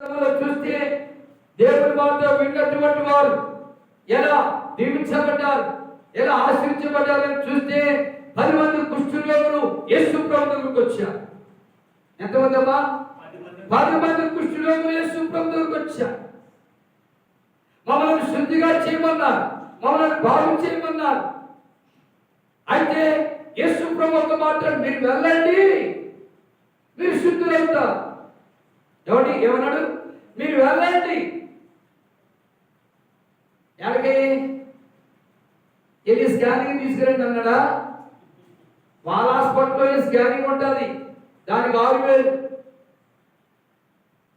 చూస్తే దేవుని వారితో విన్నటువంటి వారు ఎలా దీవించబడ్డారు ఎలా ఆశ్రయించబడ్డారని చూస్తే పది మంది కుష్ఠరోగులు యేసు ప్రభు దగ్గరకు వచ్చారు. ఎంతమంది అమ్మా పది మంది కుష్ఠరోగులు యేసు ప్రభు దగ్గరకు వచ్చారు. మమ్మల్ని శుద్ధిగా చేయమన్నారు మమ్మల్ని బాగు చేయమన్నారు. అయితే యేసు ప్రభు ఒక మాట మీరు వెళ్ళండి మీరు శుద్ధులవుతారు. ఏమండి ఏమన్నాడు? మీరు వెళ్ళండి. ఎలాగే? వెళ్ళి స్కానింగ్ తీసుకురండి అన్నాడా? వాళ్ళ హాస్పిటల్లో స్కానింగ్ ఉంటుంది. దానికి ఆరు వేలు.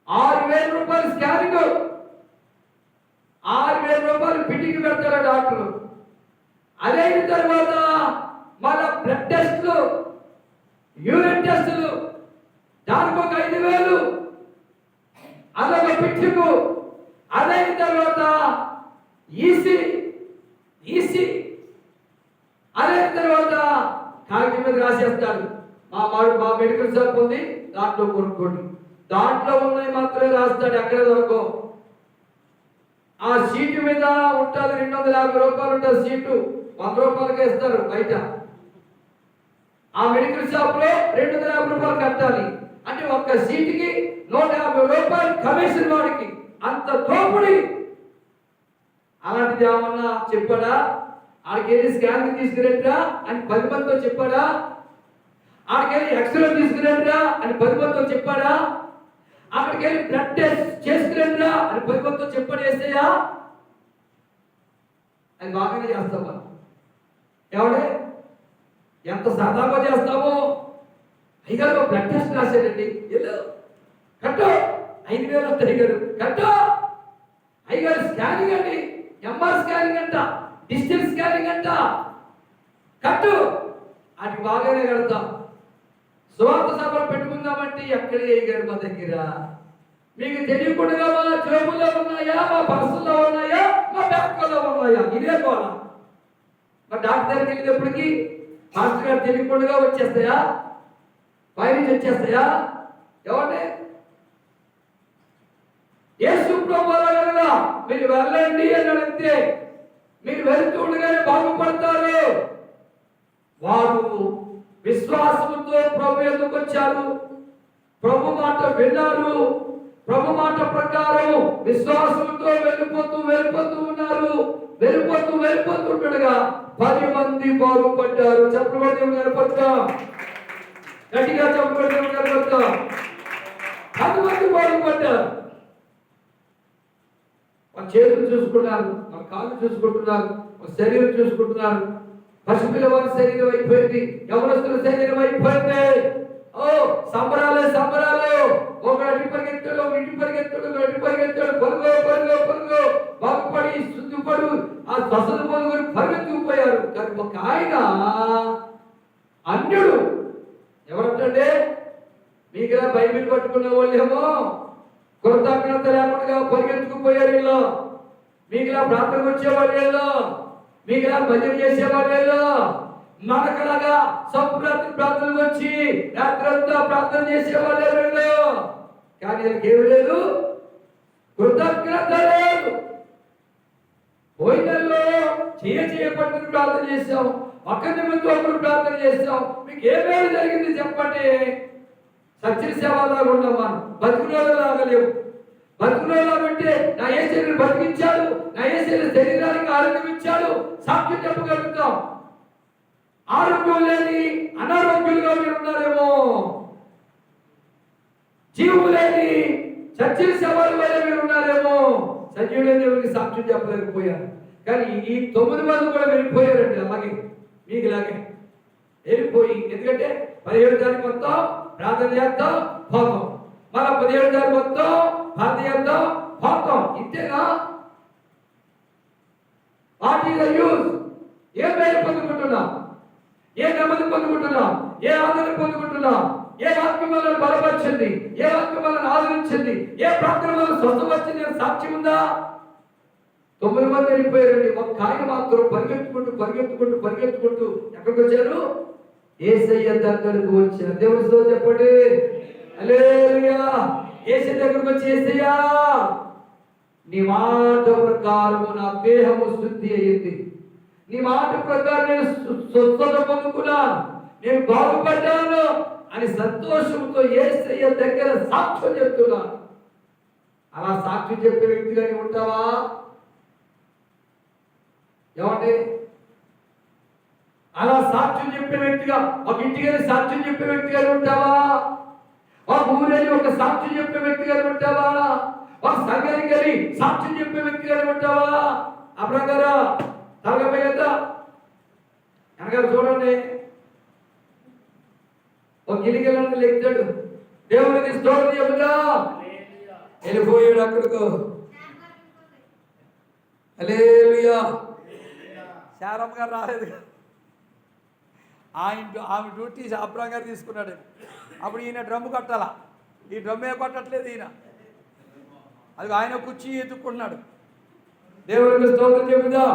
ఆరు వేల రూపాయలు స్కానింగ్ ఆరు వేల రూపాయలు పిటికి పెడతారు డాక్టర్? అదే తర్వాత మన బ్లడ్ టెస్ట్లు యూరిన్ టెస్టులు దానికో అదొక పిట్టుకు అదైన తర్వాత ఈసీ ఈసీ. అదైన తర్వాత కాగితం మీద రాసేస్తాడు మా వాడు మా మెడికల్ షాప్ ఉంది దాంట్లో కొనుక్కోండి. దాంట్లో ఉన్నవి మాత్రమే రాస్తాడు ఎక్కడ దొరకవు. ఆ సీటు మీద ఉంటుంది రెండు వందల యాభై రూపాయలు ఉంటుంది సీటు వంద రూపాయలకే ఇస్తారు బయట. ఆ మెడికల్ షాప్లో రెండు వందల యాభై రూపాయలు కట్టాలి. అంటే ఒక్క సీటుకి నూట యాభై రూపాయలు కమిషన్ వాడికి అంత దోపిడి అలాంటిది ఏమన్నా చెప్పాడా? ఆడికెళ్ళి స్కాన్ తీసుకురండిరా అని పది మందితో చెప్పాడా? ఆడికెళ్ళి ఎక్స్రే తీసుకురండిరా అని పది మందితో చెప్పాడా? అక్కడికి వెళ్ళి బ్లడ్ టెస్ట్ చేసుకురండిరా అని పది మందితో చెప్పాడు వేసేయా అని బాగానే చేస్తావా ఎవడే ఎంత సరదాగా చేస్తామో అయ్యగారు బ్లడ్ టెస్ట్ రాశారండి వెళ్ళు కట్టో. ఐదు వేలు వస్తాయి గారు కట్టు. అయ్యగారు స్కానింగ్ అండి. ఎంఆర్ స్కానింగ్ అంట. డిజిటల్ స్కానింగ్ అంట. కట్టు. అది బాగానే కడతాం. సువార్త సభలు పెట్టుకుందామంటే ఎక్కడే అయ్యగారు మా దగ్గర? మీకు తెలియకుండా మా జేబులో ఉన్నాయా? మా పర్సుల్లో ఉన్నాయా? మా బ్యాంకులో ఉన్నాయా? ఇదే కోలా మా డాక్టర్ దగ్గరికి వెళ్ళినప్పటికీ మాస్టర్ గారు తెలియకుండా వచ్చేస్తాయా? పైనుంచి వచ్చేస్తాయా? ఎవరి యేసు ప్రభువుల మీరు వెళ్ళండి అని అడిగితే మీరు వెళ్తూ ఉండగానే బాగుపడతారు. వారు విశ్వాసంతో ప్రభు ఎందుకు వచ్చారు? ప్రభు మాట విన్నారు. ప్రభు మాట ప్రకారం విశ్వాసంతో వెళ్ళిపోతూ వెళ్ళిపోతూ ఉన్నారు. వెళ్ళిపోతూ వెళ్ళిపోతుండగా పది మంది బాగుపడ్డారు. చెప్పబడి నిలబడతాం గట్టిగా చెప్పబడి నిలబడతాం పది మంది బాగుపడ్డారు మన చేతులు చూసుకున్నారు మన కాళ్ళు చూసుకుంటున్నారు మన శరీరం చూసుకుంటున్నారు. పసిపిల్లవారి శరీరం అయిపోయింది యవనస్తుల శరీరం అయిపోయింది. ఓ సంబరాలే సంబరాలు. ఒక అడి పరిగెత్తాడు ఒక ఇంటి పరిగెత్తాడు ఒక అడి పరిగెత్తాడు. పరుగు పరుగు పరుగు. బాగుపడి శుద్ధిపడు. ఆ దశలు పరుగుని పరిగెత్తుకుపోయారు. కానీ ఒక ఆయన అన్యుడు ఎవరంటే మీకు బైబిల్ పట్టుకున్న వాళ్ళేమో కృతజ్ఞత లేకుండా పరిగెత్తుకుపోయారు వీళ్ళు. మీకు ఇలా ప్రార్థనకు వచ్చేవాళ్ళు వీళ్ళు. మీకు ఇలా భజన చేసేవాళ్ళు వీళ్ళు. మనకలాగా సంప్రాప్తి ప్రార్థనకు వచ్చి రాత్రంతా ప్రార్థన చేసేవాళ్ళు వీళ్ళు? కానీ వీళ్ళకి ఏమి లేదు. కృతజ్ఞత లేదు. పోయినల్లో చేయ చేయబట్టుకుని ప్రార్థన చేసాము ఒక్క నిమిత్తం ఒకరు ప్రార్థన చేస్తాం. మీకు ఏ మేలు జరిగింది చెప్పండి. సత్య సేవలాగా ఉన్నాం మనం బతుకునేలాగా లేవు. బతుకునేలాగా ఉంటే నా ఏ శరీరం బతికించాడు. నా ఏ శరీరం శరీరానికి ఆరోగ్యం ఇచ్చాడు. సాక్ష్యం చెప్పగలుగుతాం. ఆరోగ్యం లేని అనారోగ్యులుగా మీరు ఉన్నారేమో. జీవు లేని సత్య సేవల వల్ల మీరు ఉన్నారేమో. సజీవులైన దేవునికి సాక్ష్యం చెప్పలేకపోయారు. కానీ ఈ తొమ్మిది మంది కూడా వెళ్ళిపోయారండి అలాగే మీకు ఇలాగే వెళ్ళిపోయి ఎందుకంటే పదిహేడు తారీఖు మొత్తం ప్రార్థన చేద్దాం పోతాం మళ్ళా పదిహేడు తారీఖు మొత్తం ప్రార్థన చేద్దాం పోతాం ఇంతేనా? వాట్ ఈస్ యూస్ ఏ మేలు పొందుకుంటున్నాం? ఏ నెమ్మది పొందుకుంటున్నాం? ఏ ఆదరణ పొందుకుంటున్నాం? ఏ వాక్యం వల్ల బలపరిచింది? ఏ వాక్యం వల్ల ఆదరించింది? ఏ ప్రార్థన వల్ల స్వస్థ వచ్చింది సాక్ష్యం ఉందా? తొమ్మిది మంది వెళ్ళిపోయారండి. ఒక ఆయన మాత్రం పరిగెత్తుకుంటూ పరిగెత్తుకుంటూ పరిగెత్తుకుంటూ ఎక్కడికి వచ్చారు? ఏసయ్య దగ్గరకు వచ్చారు దేవుడితో చెప్పండి. హల్లెలూయా. ఏసీ దగ్గరకు వచ్చి ఏసయ్యా నీ మాట ప్రకారము నా దేహము శుద్ధి అయ్యింది నీ మాట ప్రకారం నేను స్వస్థత పొందుకున్నాను. నేను బాగుపడ్డాను అని సంతోషంతో ఏసయ్య దగ్గర సాక్ష్యం చెప్తున్నాను. అలా సాక్ష్యం చెప్పే వ్యక్తిగా ఉంటావా? ఏమంటే అలా సాక్ష్యం చెప్పే వ్యక్తిగా ఒక ఇంటికి వెళ్ళి సాక్ష్యం చెప్పే వ్యక్తిగా ఉంటావా? ఒక ఊరెళ్ళి ఒక సాక్ష్యం చెప్పే వ్యక్తిగా ఉంటావా? ఒక సంఘానికి వెళ్ళి సాక్ష్యం చెప్పే వ్యక్తిగా ఉంటావా? తలగపై కదా వెనకాల చూడండి. ఒక గిలిగలను లెక్కాడు దేవునికి స్తోత్రం చెబుదా వెళ్ళిపోయాడు అక్కడికో. హల్లెలూయా. శారమ్మ గారు రాలేదు ఆయన ఆమె డ్యూటీ అబ్రాం గారు తీసుకున్నాడు. అప్పుడు ఈయన డ్రమ్ము కట్టాల? ఈ డ్రమ్మే కొట్టట్లేదు ఈయన. అది ఆయన కుర్చీ ఎత్తుకున్నాడు దేవుడికి స్తోత్రం చెబుదా